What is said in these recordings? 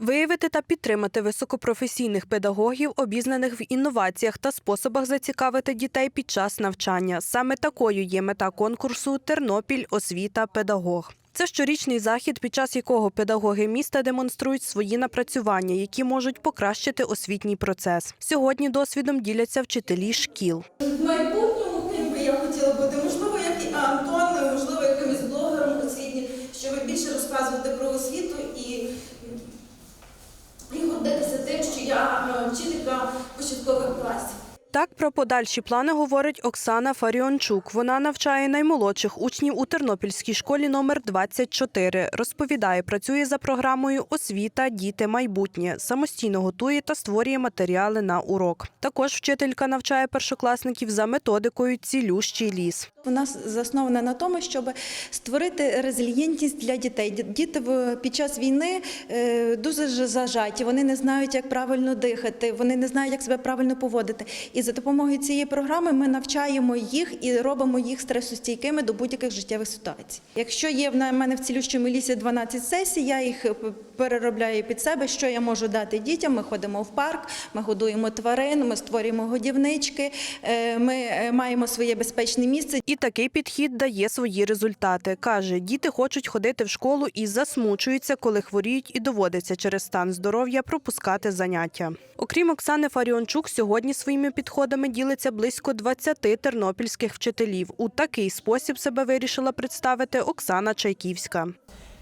Виявити та підтримати високопрофесійних педагогів, обізнаних в інноваціях та способах зацікавити дітей під час навчання. Саме такою є мета конкурсу Тернопіль освіта педагог. Це щорічний захід, під час якого педагоги міста демонструють свої напрацювання, які можуть покращити освітній процес. Сьогодні досвідом діляться вчителі шкіл. В майбутньому я хотіла бути, можливо, як і Антон, можливо, тим, що я е, вчителька початкових класів. Так про подальші плани говорить Оксана Фаріончук. Вона навчає наймолодших учнів у Тернопільській школі номер 24. Розповідає, працює за програмою Освіта, діти, майбутнє. Самостійно готує та створює матеріали на урок. Також вчителька навчає першокласників за методикою Цілющий ліс. Вона заснована на тому, щоб створити резильєнтність для дітей. Діти під час війни е, дуже зажаті, вони не знають, як правильно дихати, вони не знають, як себе правильно поводити. І за допомогою цієї програми ми навчаємо їх і робимо їх стресостійкими до будь-яких життєвих ситуацій. Якщо є в мене в цілющому лісі 12 сесій, я їх е, переробляю під себе, що я можу дати дітям. Ми ходимо в парк, ми годуємо тварин, ми створюємо годівнички, е, ми маємо своє безпечне місце. І такий підхід дає свої результати. Каже, діти хочуть ходити в школу і засмучуються, коли хворіють, і доводиться через стан здоров'я пропускати заняття. Окрім Оксани Фаріончук, сьогодні своїми підходами ділиться близько 20 тернопільських вчителів. У такий спосіб себе вирішила представити Оксана Чайківська.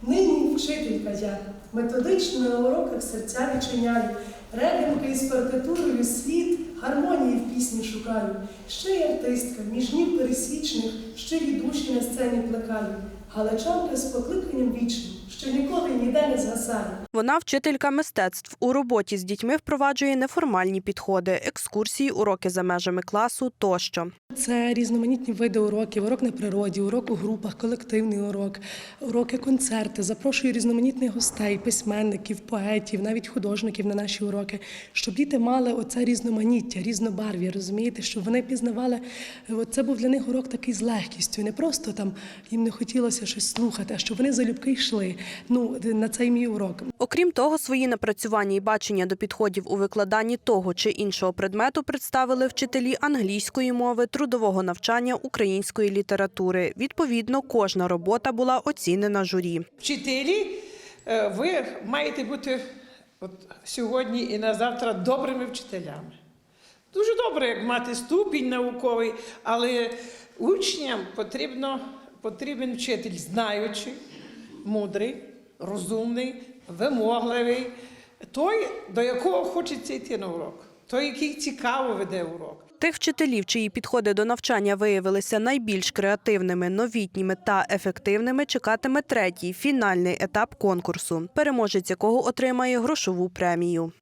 Нині вчителька я методично на уроках серця відчиняю, регенки із партитурою світ, гармонії в пісні шукаю. Ще й артистка, між ніг пересвічних, щирі душі на сцені плекаю. Галичанка з покликанням вічним, що ніколи ніде не згасає. Вона вчителька мистецтв. У роботі з дітьми впроваджує неформальні підходи, екскурсії, уроки за межами класу тощо. Це різноманітні види уроків, урок на природі, урок у групах, колективний урок, уроки, концерти. Запрошую різноманітних гостей, письменників, поетів, навіть художників на наші уроки, щоб діти мали оце різноманіття, різнобарв'я, розумієте, щоб вони пізнавали. Це був для них урок такий з легкістю, не просто там їм не хотілося щось слухати, а щоб вони залюбки йшли. Ну на цей мій урок. Окрім того, свої напрацювання і бачення до підходів у викладанні того чи іншого предмету представили вчителі англійської мови, трудового навчання, української літератури. Відповідно, кожна робота була оцінена журі. Вчителі, е, ви маєте бути от сьогодні і на завтра добрими вчителями. Дуже добре, як мати ступінь науковий, але учням потрібно, потрібен вчитель знаючий, мудрий, розумний, вимогливий, той, до якого хочеться йти на урок, той, який цікаво веде урок. Тих вчителів, чиї підходи до навчання виявилися найбільш креативними, новітніми та ефективними, чекатиме третій фінальний етап конкурсу, переможець якого отримає грошову премію.